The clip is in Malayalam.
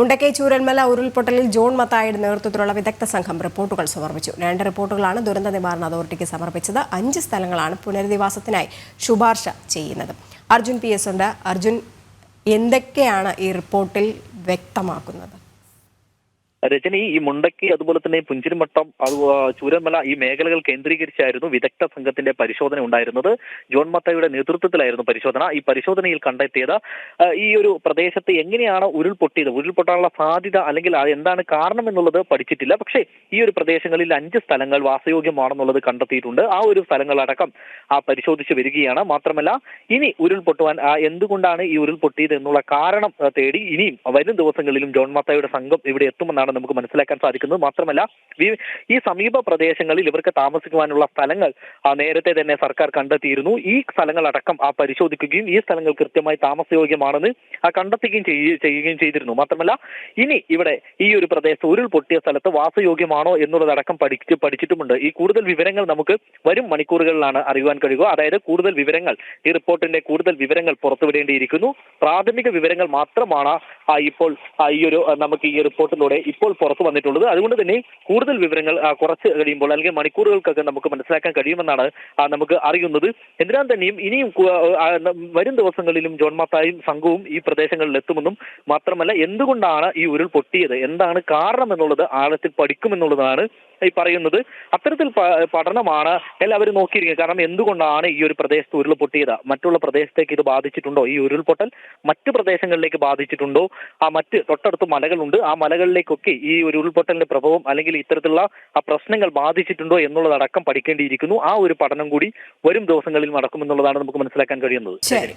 മുണ്ടക്കൈ ചൂരൽമല ഉരുൾപൊട്ടലിൽ ജോൺ മത്തായുടെ നേതൃത്വത്തിലുള്ള വിദഗ്ധ സംഘം റിപ്പോർട്ടുകൾ സമർപ്പിച്ചു. രണ്ട് റിപ്പോർട്ടുകളാണ് ദുരന്ത നിവാരണ അതോറിറ്റിക്ക് സമർപ്പിച്ചത്. അഞ്ച് സ്ഥലങ്ങളാണ് പുനരധിവാസത്തിനായി ശുപാർശ ചെയ്യുന്നത്. അർജുൻ പി എസ് ഉണ്ട്. അർജുൻ എന്തൊക്കെയാണ് ഈ റിപ്പോർട്ടിൽ വ്യക്തമാക്കുന്നത്? രജനി ഈ മുണ്ടക്കി അതുപോലെ തന്നെ പുഞ്ചിരിമട്ടം ചൂരന്മല ഈ മേഖലകൾ കേന്ദ്രീകരിച്ചായിരുന്നു വിദഗ്ധ സംഘത്തിന്റെ പരിശോധന ഉണ്ടായിരുന്നത്. ജോൺ മത്തയുടെ നേതൃത്വത്തിലായിരുന്നു പരിശോധന. ഈ പരിശോധനയിൽ കണ്ടെത്തിയത് ഈ ഒരു പ്രദേശത്ത് എങ്ങനെയാണ് ഉരുൾപൊട്ടിയത്? ഉരുൾപൊട്ടാനുള്ള സാധ്യത അല്ലെങ്കിൽ എന്താണ് കാരണം എന്നുള്ളത് പഠിച്ചിട്ടില്ല. പക്ഷേ ഈ ഒരു പ്രദേശങ്ങളിൽ അഞ്ച് സ്ഥലങ്ങൾ വാസയോഗ്യമാണെന്നുള്ളത് കണ്ടെത്തിയിട്ടുണ്ട്. ആ ഒരു സ്ഥലങ്ങളടക്കം ആ പരിശോധിച്ച് വരികയാണ്. മാത്രമല്ല ഇനി ഉരുൾപൊട്ടുവാൻ എന്തുകൊണ്ടാണ് ഈ ഉരുൾപൊട്ടിയത് എന്നുള്ള കാരണം തേടി ഇനിയും വരും ദിവസങ്ങളിലും ജോൺ മത്തയുടെ സംഘം ഇവിടെ എത്തുമെന്നാണ് നമുക്ക് മനസ്സിലാക്കാൻ സാധിക്കുന്നത് മാത്രമല്ല ഈ- സമീപ പ്രദേശങ്ങളിൽ ഇവർക്ക് താമസിക്കുവാനുള്ള സ്ഥലങ്ങൾ നേരത്തെ തന്നെ സർക്കാർ കണ്ടെത്തിയിരുന്നു. ഈ സ്ഥലങ്ങളടക്കം ആ പരിശോധിക്കുകയും ഈ സ്ഥലങ്ങൾ കൃത്യമായി താമസയോഗ്യമാണെന്ന് കണ്ടെത്തുകയും ചെയ്യുകയും ചെയ്തിരുന്നു. മാത്രമല്ല ഇനി ഇവിടെ ഈ ഒരു പ്രദേശത്ത് ഉരുൾ പൊട്ടിയ സ്ഥലത്ത് വാസയോഗ്യമാണോ എന്നുള്ളതടക്കം പഠിച്ച് പഠിച്ചിട്ടുമുണ്ട്. ഈ കൂടുതൽ വിവരങ്ങൾ നമുക്ക് വരും മണിക്കൂറുകളിലാണ് അറിയുവാൻ കഴിയുക. അതായത് കൂടുതൽ വിവരങ്ങൾ ഈ റിപ്പോർട്ടിന്റെ കൂടുതൽ വിവരങ്ങൾ പുറത്തുവിടേണ്ടിയിരിക്കുന്നു. പ്രാഥമിക വിവരങ്ങൾ മാത്രമാണ് ഇപ്പോൾ ഈ ഒരു നമുക്ക് ഈ റിപ്പോർട്ടിലൂടെ ഇപ്പോൾ പുറത്തു വന്നിട്ടുള്ളത്. അതുകൊണ്ട് തന്നെ കൂടുതൽ വിവരങ്ങൾ കുറച്ച് കഴിയുമ്പോൾ അല്ലെങ്കിൽ മണിക്കൂറുകൾക്കൊക്കെ നമുക്ക് മനസ്സിലാക്കാൻ കഴിയുമെന്നാണ് നമുക്ക് അറിയുന്നത്. എന്തിനാൽ തന്നെയും ഇനിയും വരും ദിവസങ്ങളിലും ജോൺ മാത്തായും സംഘവും ഈ പ്രദേശങ്ങളിൽ എത്തുമെന്നും മാത്രമല്ല എന്തുകൊണ്ടാണ് ഈ ഉരുൾ പൊട്ടിയത്? എന്താണ് കാരണം എന്നുള്ളത് ആഴത്തിൽ പഠിക്കുമെന്നുള്ളതാണ് ഈ പറയുന്നത് അത്തരത്തിൽ പഠനമാണ് എല്ലാവരും നോക്കിയിരിക്കുന്നത്. കാരണം എന്തുകൊണ്ടാണ് ഈ ഒരു പ്രദേശത്ത് ഉരുൾപൊട്ടിയത്? മറ്റുള്ള പ്രദേശത്തേക്ക് ഇത് ബാധിച്ചിട്ടുണ്ടോ? ഈ ഉരുൾപൊട്ടൽ മറ്റു പ്രദേശങ്ങളിലേക്ക് ബാധിച്ചിട്ടുണ്ടോ? ആ മറ്റ് തൊട്ടടുത്ത് മലകളുണ്ട്. ആ മലകളിലേക്കൊക്കെ ഈ ഒരു ഉരുൾപൊട്ടലിന്റെ പ്രഭവം അല്ലെങ്കിൽ ഇത്തരത്തിലുള്ള ആ പ്രശ്നങ്ങൾ ബാധിച്ചിട്ടുണ്ടോ എന്നുള്ളതടക്കം പഠിക്കേണ്ടിയിരിക്കുന്നു. ആ ഒരു പഠനം കൂടി വരും ദിവസങ്ങളിൽ നടക്കുമെന്നുള്ളതാണ് നമുക്ക് മനസ്സിലാക്കാൻ കഴിയുന്നത്. ശരി.